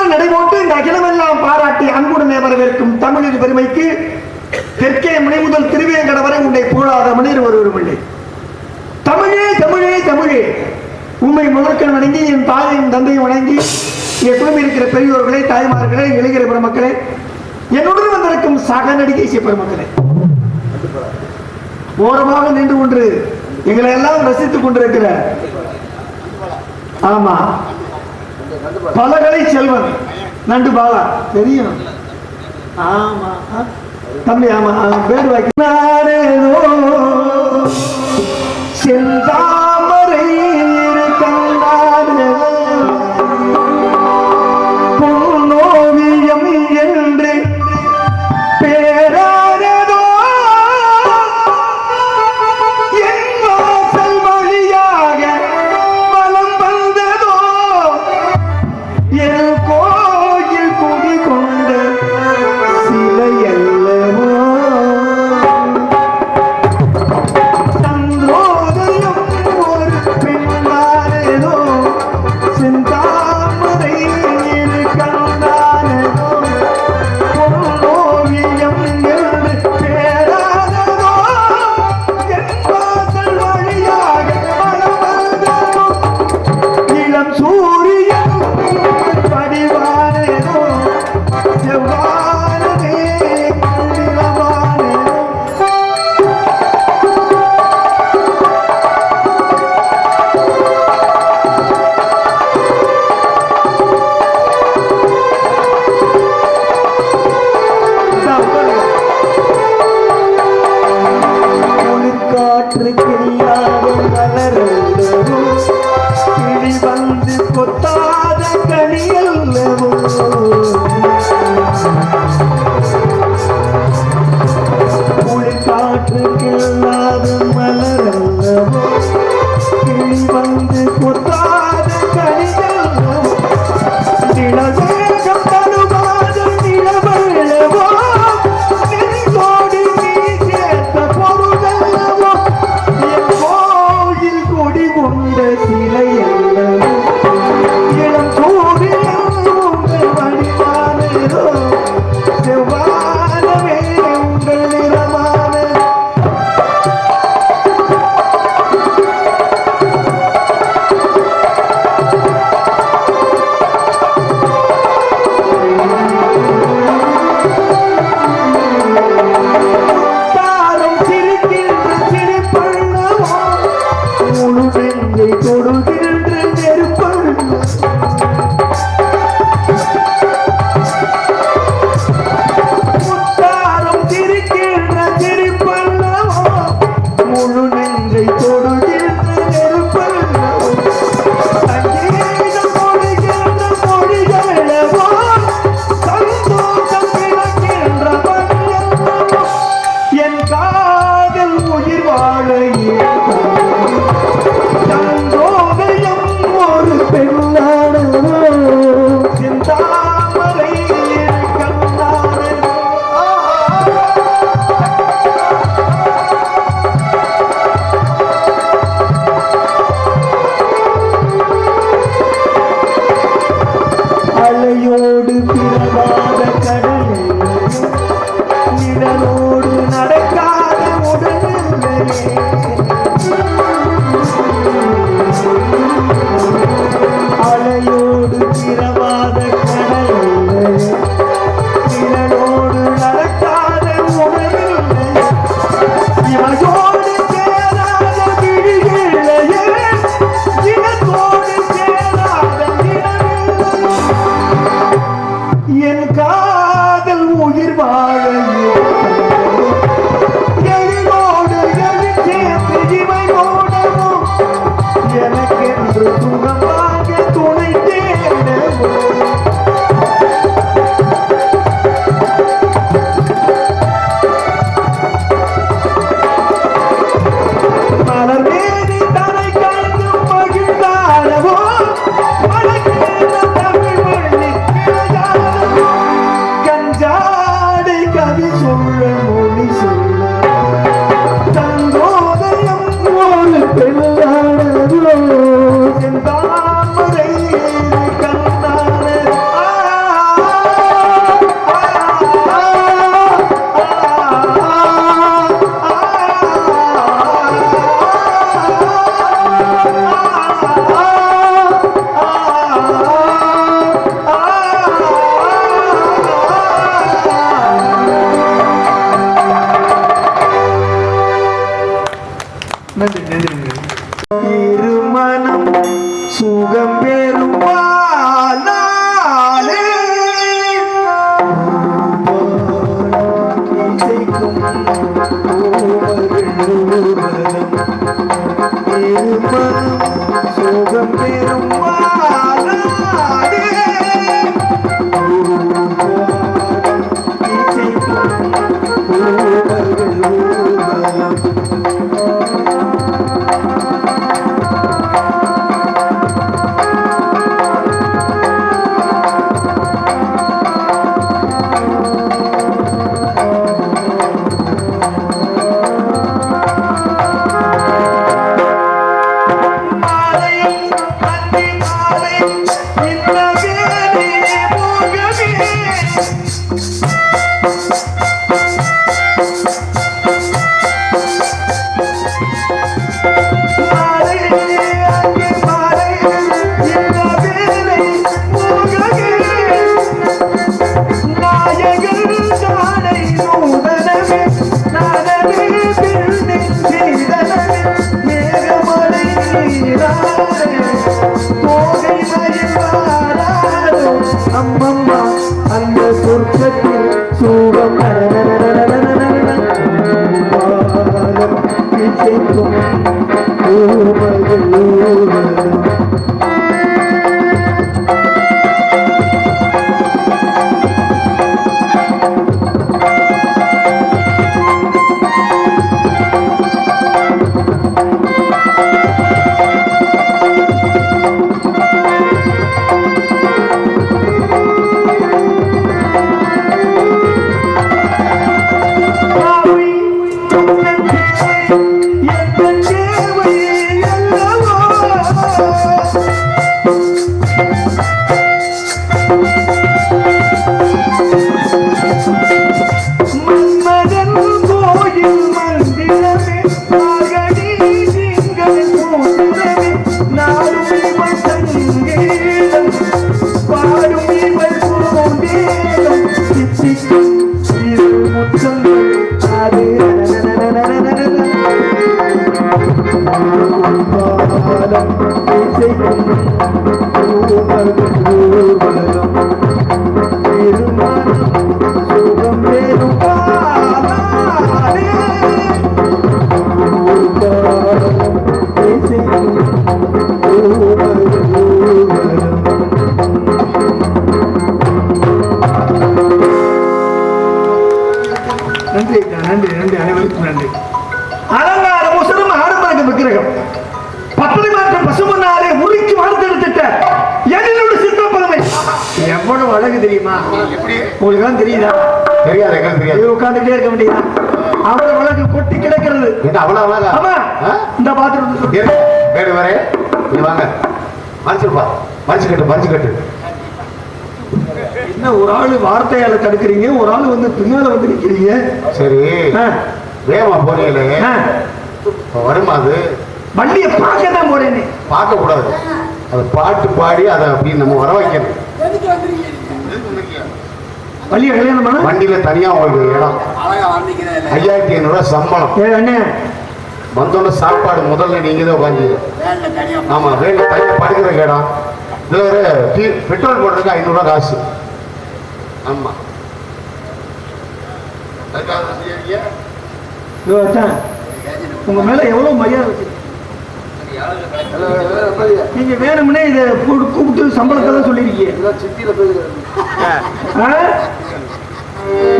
கலைஞன் நடைபோட்டு இந்த அகிலமெல்லாம் பாராட்டி அன்புடனே வரவேற்கும் தமிழின் பெருமைக்கு தெற்கே முனை முதல் திருவேங்கட வரை உன்னை புகழாத மனிதர் ஒருவரும் இல்லை. தமிழே தமிழே தமிழே. உண்மை முதற்கண் வணங்கி என் தாயையும் தந்தையும் வணங்கி என் குடும்பம் இருக்கிற பெரியோர்களே தாய்மார்களே இளைஞர் பெருமக்களே என்னுடன் வந்திருக்கும் சக நடிகை பெருமக்களே. ஓரமாக நின்று கொண்டு எங்களை எல்லாம் ரசித்துக் கொண்டிருக்கிற ஆமா பலகலை செல்வன். நண்டு பாலா. தெரியும். ஆமா. தம்பி ஆமா. பேர் வைக்கிறாரே 你们有 Oh, எப்படி உங்களுக்கு எல்லாம் தெரியுதா தெரியாது தெரியாது. இது உட்கார்ந்துட்டே இருக்க முடியுதா அவ்வளவு அழகு கொட்டி கிடக்கிறது. என்ன அவ்வளவு ஆமா ஆ? இந்த பாத்திரம் வேடு வரே. நீ வாங்க. மறைச்சிருப்பா மறைச்சு கட்டு மறைச்சு கட்டு என்ன ஒரு ஆளு வார்த்தையால தடுக்கிறீங்க? ஒரு ஆளு வந்து பின்னால வந்து நிக்கிறீங்க? சரி. ஆ, வேகமா போறீங்களே. வருமா அது? வண்டியை பார்க்க தான் போறேன்னு பார்க்க கூடாது அதை பாட்டு பாடி அதை அப்படி நம்ம வர வைக்கணும். வண்டியை கல்யாணம் பண்ண? வண்டியில தனியா உங்களுக்கு இடம். ஐயாயிரத்தி ஐநூறு ரூபாய் சம்பளம். ஏ அண்ணே. வந்தோடனே சாப்பாடு முதல்ல நீங்க தான் உட்காந்து ஆமா வேலை தனியா படுக்கிற இடம். இதுல ஒரு பெட்ரோல் போடுறதுக்கு ஐநூறு ரூபாய் காசு. ஆமா. உங்க மேல எவ்வளவு மரியாதை நீங்க வேணும்னே இதை போட்டு கூப்பிட்டு சம்பளத்தை தான் சொல்லிருக்கீங்க ஆ?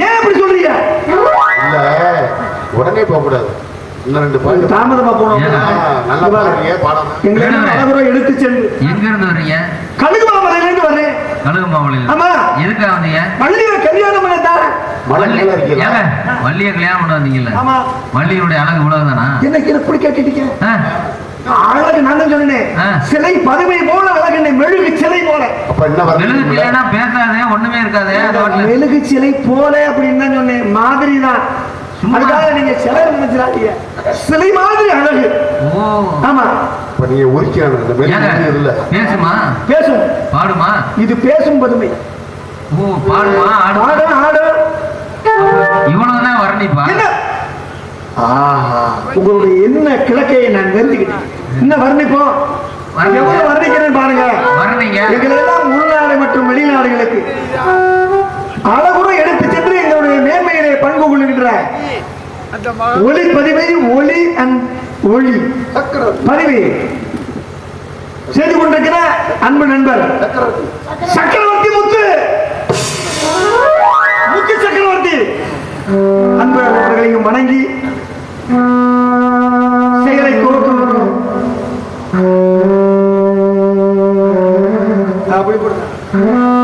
ஏன் இப்படி சொல்றீங்க? இல்ல உடனே போக கூடாது. இன்னும் ரெண்டு பாட்டு தாமதமா போனோம்? நல்லா பாடுறீங்க பாடாம எடுத்து சென்று எங்க இருந்து வர்றீங்க கழுகு மாமலையில இருந்து வர்றேன் கழுகு மாவளியில் ஆமா. எதுக்காக வந்தீங்க? வள்ளியை கல்யாணம் பண்ண தான் மழை கீழே இருக்கீங்களா? ஏங்க வள்ளிய கல்யாணம் பண்ண வந்தீங்கல்ல? ஆமா. வள்ளியினுடைய அழகு இவ்வளவு தானா என்ன கீழே இப்படி கேட்டுட்டீங்க அழகு நான் சொன்னேன். சிலை பதுமை போல அழகு மெழுகு சிலை போல. பேசாதே ஒண்ணுமே இருக்காதே. மெழுகு சிலை போல அப்படின்னு தான் சொன்னேன். மாதிரி தான் சும்மா. அதுக்காக நீங்க சிலை நினைச்சிடாதீங்க. சிலை மாதிரி அழகு. ஓ. ஆமா. இப்ப நீங்க மெழுகு இல்ல. பேசுமா? பேசும். பாடுமா? இது பேசும் பதுமை. ஓ பாடுமா? ஆட ஆட. இவ்வளவுதான் வரணிப்பா. என்ன? ஆஹா. உங்களுடைய என்ன கிழக்கையை நான் வெறுத்துக்கிட்டேன். என்ன வர்ணிப்போம். எவ்வளவு வர்ணிக்கிறேன் பாருங்க. வர்ணிங்க. எங்களை எல்லாம் உள்நாடு மற்றும் வெளிநாடுகளுக்கு. அளவுற எடுத்து சென்று எங்களுடைய மேன்மையிலே பங்கு கொள்கின்ற ஒளி பதிவை ஒளி அண்ட் ஒளி. பதிவை. செய்து கொண்டிருக்கிற அன்பு நண்பர். சக்கரவர்த்தி முத்து. முத்து சக்கரவர்த்தி. அன்பு அவர்களையும் வணங்கி அப்படி போடுங்க.